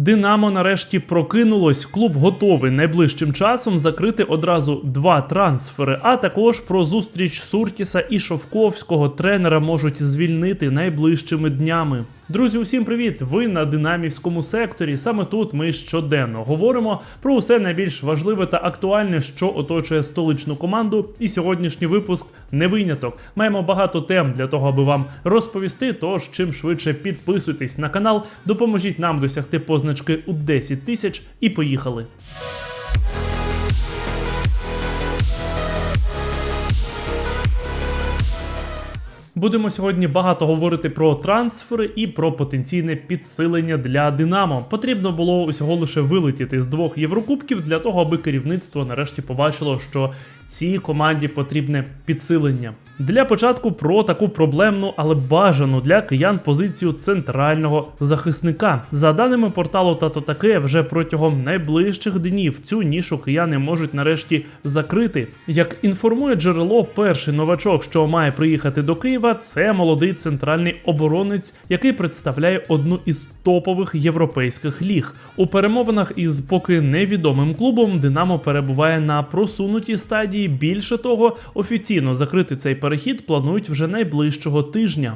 Динамо нарешті прокинулось. Клуб готовий найближчим часом закрити одразу два трансфери. А також про зустріч Суртіса і Шовковського тренера можуть звільнити найближчими днями. Друзі, усім привіт! Ви на динамівському секторі. Саме тут ми щоденно говоримо про усе найбільш важливе та актуальне, що оточує столичну команду. І сьогоднішній випуск не виняток. Маємо багато тем для того, аби вам розповісти. Тож чим швидше підписуйтесь на канал, допоможіть нам досягти позначки у 10 тисяч і поїхали. Будемо сьогодні багато говорити про трансфери і про потенційне підсилення для Динамо. Потрібно було усього лише вилетіти з двох єврокубків для того, аби керівництво нарешті побачило, що цій команді потрібне підсилення. Для початку про таку проблемну, але бажану для киян позицію центрального захисника. За даними порталу Тато Таке, вже протягом найближчих днів цю нішу кияни можуть нарешті закрити. Як інформує джерело, перший новачок, що має приїхати до Києва, це молодий центральний оборонець, який представляє одну із топових європейських ліг. У перемовинах із поки невідомим клубом Динамо перебуває на просунутій стадії. Більше того, офіційно закрити цей перехід планують вже найближчого тижня.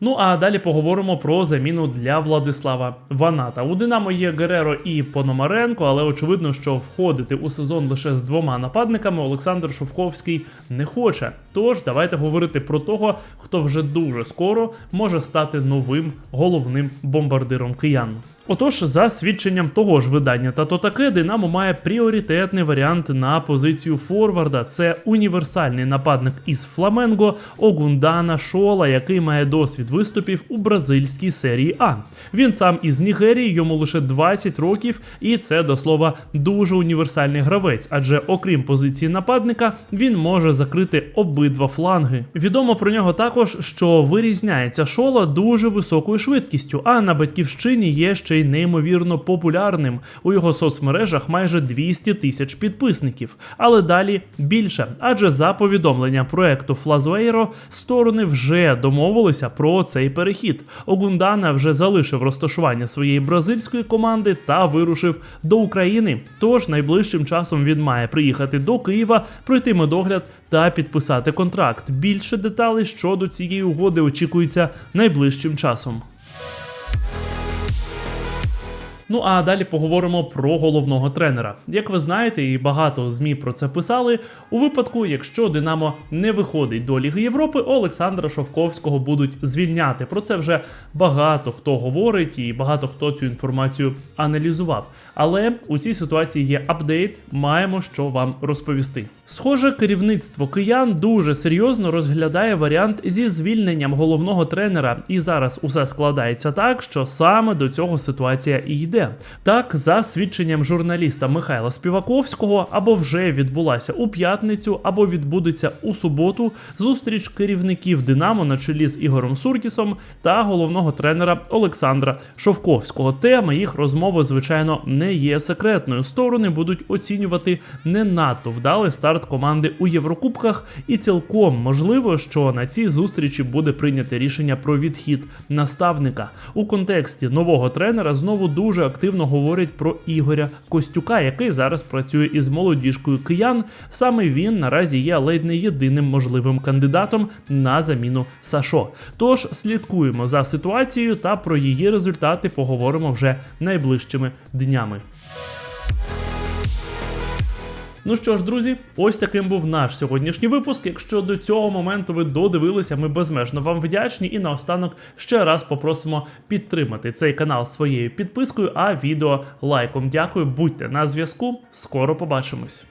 Ну а далі поговоримо про заміну для Владислава Ваната. У Динамо є Гереро і Пономаренко, але очевидно, що входити у сезон лише з двома нападниками Олександр Шовковський не хоче. Тож давайте говорити про того, хто вже дуже скоро може стати новим головним бомбардиром киян. Отож, за свідченням того ж видання, та то таке Динамо має пріоритетний варіант на позицію Форварда. Це універсальний нападник із Фламенго Огундана Шола, який має досвід виступів у бразильській серії А. Він сам із Нігерії, йому лише 20 років, і це до слова дуже універсальний гравець, адже окрім позиції нападника, він може закрити обидва фланги. Відомо про нього також, що вирізняється Шола дуже високою швидкістю, а на батьківщині є ще й неймовірно популярним. У його соцмережах майже 200 тисяч підписників. Але далі більше. Адже за повідомлення проекту Флазвейро сторони вже домовилися про цей перехід. Огундана вже залишив розташування своєї бразильської команди та вирушив до України. Тож найближчим часом він має приїхати до Києва, пройти медогляд та підписати контракт. Більше деталей щодо цієї угоди очікується найближчим часом. Ну а далі поговоримо про головного тренера. Як ви знаєте, і багато змі про це писали. У випадку, якщо Динамо не виходить до Ліги Європи, Олександра Шовковського будуть звільняти. Про це вже багато хто говорить, і багато хто цю інформацію аналізував. Але у цій ситуації є апдейт, маємо що вам розповісти. Схоже, керівництво киян дуже серйозно розглядає варіант зі звільненням головного тренера, і зараз усе складається так, що саме до цього ситуація і йде. Так, за свідченням журналіста Михайла Співаковського, або вже відбулася у п'ятницю, або відбудеться у суботу зустріч керівників Динамо на чолі з Ігорем Суркісом та головного тренера Олександра Шовковського. Тема їх розмови, звичайно, не є секретною. Сторони будуть оцінювати не надто вдалий старт команди у Єврокубках, і цілком можливо, що на цій зустрічі буде прийняте рішення про відхід наставника у контексті нового тренера. Знову дуже активно говорять про Ігоря Костюка, який зараз працює із молодіжкою киян. Саме він наразі є ледь не єдиним можливим кандидатом на заміну Сашо. Тож слідкуємо за ситуацією та про її результати поговоримо вже найближчими днями. Ну що ж, друзі, ось таким був наш сьогоднішній випуск. Якщо до цього моменту ви додивилися, ми безмежно вам вдячні. І наостанок ще раз попросимо підтримати цей канал своєю підпискою, а відео лайком. Дякую, будьте на зв'язку. Скоро побачимось.